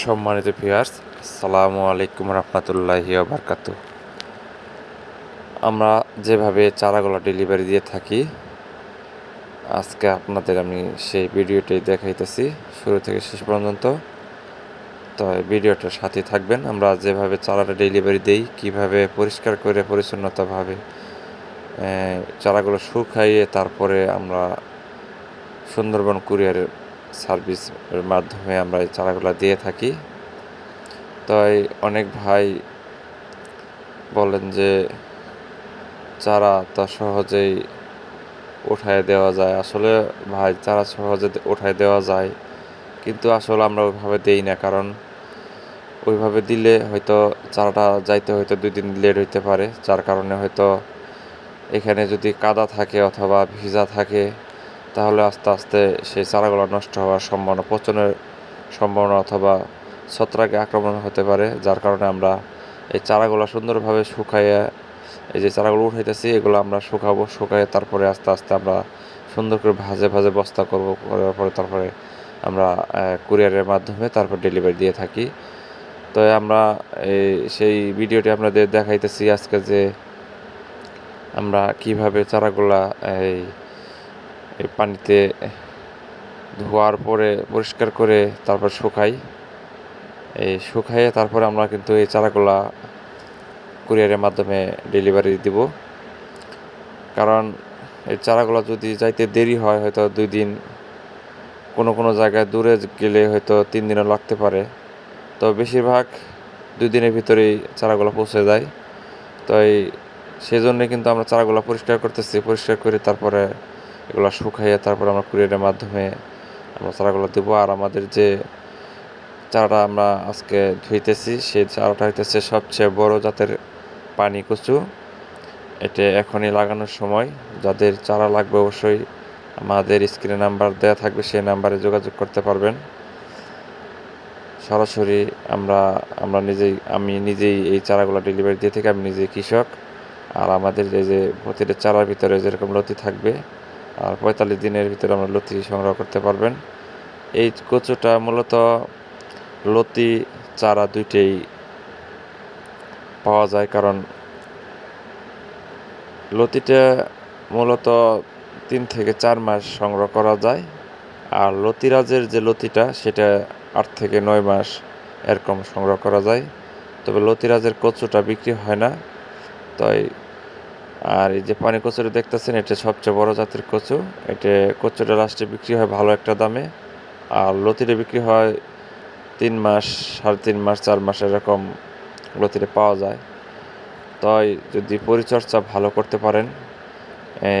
সম্মানিত ভিউয়ার্স আসসালামু আলাইকুম রহমতুল্লাহি বারকাত আমরা যেভাবে চারাগুলো ডেলিভারি দিয়ে থাকি, আজকে আপনাদের আমি সেই ভিডিওটি দেখাইতেছি, শুরু থেকে শেষ পর্যন্ত। তো ভিডিওটার সাথে থাকবেন। আমরা যেভাবে চারাটা ডেলিভারি দেই, কীভাবে পরিষ্কার করে পরিচ্ছন্নতাভাবে চারাগুলো শুকাইয়ে তারপরে আমরা সুন্দরবন কুরিয়ারের সার্ভিসের মাধ্যমে আমরা এই চারাগুলো দিয়ে থাকি। তাই অনেক ভাই বলেন যে চারা তা সহজেই উঠায় দেওয়া যায়। আসলে ভাই, চারা সহজে উঠায় দেওয়া যায়। কিন্তু আসলে আমরা ওইভাবে দেই না। কারণ ওইভাবে দিলে হয়তো চারাটা যাইতে হয়তো দুই দিন লেট হইতে পারে। যার কারণে হয়তো এখানে যদি কাদা থাকে অথবা ভিজা থাকে তাহলে আস্তে আস্তে সেই চারাগুলো নষ্ট হওয়ার সম্ভাবনা, পচনের সম্ভাবনা অথবা ছত্রাকে আক্রমণ হতে পারে, যার কারণে আমরা এই চারাগুলো সুন্দরভাবে শুকাইয়ে, এই যে চারাগুলো উঠাইতেছি, এগুলো আমরা শুকাবো, শুকাইয়ে তারপরে আস্তে আস্তে আমরা সুন্দর করে ভাজে ভাজে বস্তা করব, করার পরে তারপরে আমরা কুরিয়ারের মাধ্যমে তারপর ডেলিভারি দিয়ে থাকি। তো আমরা এই সেই ভিডিওটি আপনাদের দেখাইতেছি আজকে যে আমরা কীভাবে চারাগুলা, এই এই পানিতে ধোয়ার পরে পরিষ্কার করে তারপর শুকাই। এই শুকাইয়ে তারপরে আমরা কিন্তু এই চারাগুলা কুরিয়ারের মাধ্যমে ডেলিভারি দিব। কারণ এই চারাগুলো যদি যাইতে দেরি হয়, হয়তো দুই দিন কোনো কোনো জায়গায় দূরে গেলে হয়তো তিন দিনও লাগতে পারে। তো বেশিরভাগ দুই দিনের ভিতরেই চারাগুলো পৌঁছে যায়। তো এই সেই জন্যে কিন্তু আমরা চারাগুলো পরিষ্কার করতেছি, পরিষ্কার করে তারপরে এগুলো শুকাইয়ে তারপর আমরা কুরিয়ারের মাধ্যমে আমরা চারাগুলো দেবো। আর আমাদের যে চারাটা আমরা আজকে ধুইতেছি সেই চারাটা হইতেছে সবচেয়ে বড় জাতের পানি কচু। এটা এখনই লাগানোর সময়। যাদের চারা লাগবে অবশ্যই আমাদের স্ক্রিনে নাম্বার দেওয়া থাকবে, সেই নাম্বারে যোগাযোগ করতে পারবেন। সরাসরি আমরা আমরা নিজেই, আমি নিজেই এই চারাগুলো ডেলিভারি দিয়ে থাকি, আমি নিজেই কৃষক। আর আমাদের এই যে প্রতিটা চারার ভিতরে যেরকম লতি থাকবে আর পঁয়তাল্লিশ দিনের ভিতরে আমরা লতি সংগ্রহ করতে পারবেন। এই কচুটা মূলত লতি, চারা দুইটাই পাওয়া যায় কারণ লতিটা মূলত তিন থেকে চার মাস সংগ্রহ করা যায় আর লতিরাজের যে লতিটা সেটা আট থেকে নয় মাস এরকম সংগ্রহ করা যায়। তবে লতিরাজের কচুটা বিক্রি হয় না, তাই আর এই যে পানি কচুটা দেখতেছেন, এটা সবচেয়ে বড় জাতের কচু। এটা কচুটা লাস্টে বিক্রি হয় ভালো একটা দামে। আর লতিটা বিক্রি হয় তিন মাস, সাড়ে তিন মাস, চার মাস এরকম লতিটা পাওয়া যায়। তাই যদি পরিচর্যা ভালো করতে পারেন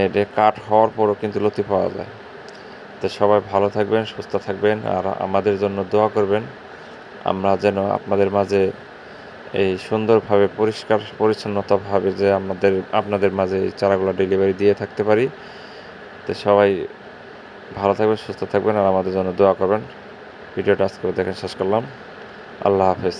এটা কাঠ হওয়ার পরও কিন্তু লতি পাওয়া যায়। তো সবাই ভালো থাকবেন, সুস্থ থাকবেন, আর আমাদের জন্য দোয়া করবেন। আমরা যেন আপনাদের মাঝে এই সুন্দরভাবে, পরিষ্কার, পরিচ্ছন্নতাভাবে যে আমাদের, আপনাদের মাঝে এই চারাগুলো ডেলিভারি দিয়ে থাকতে পারি। তো সবাই ভালো থাকবেন, সুস্থ থাকবেন আর আমাদের জন্য দোয়া করবেন। ভিডিওটা আজকে দেখেন শেষ করলাম। আল্লাহ হাফেজ।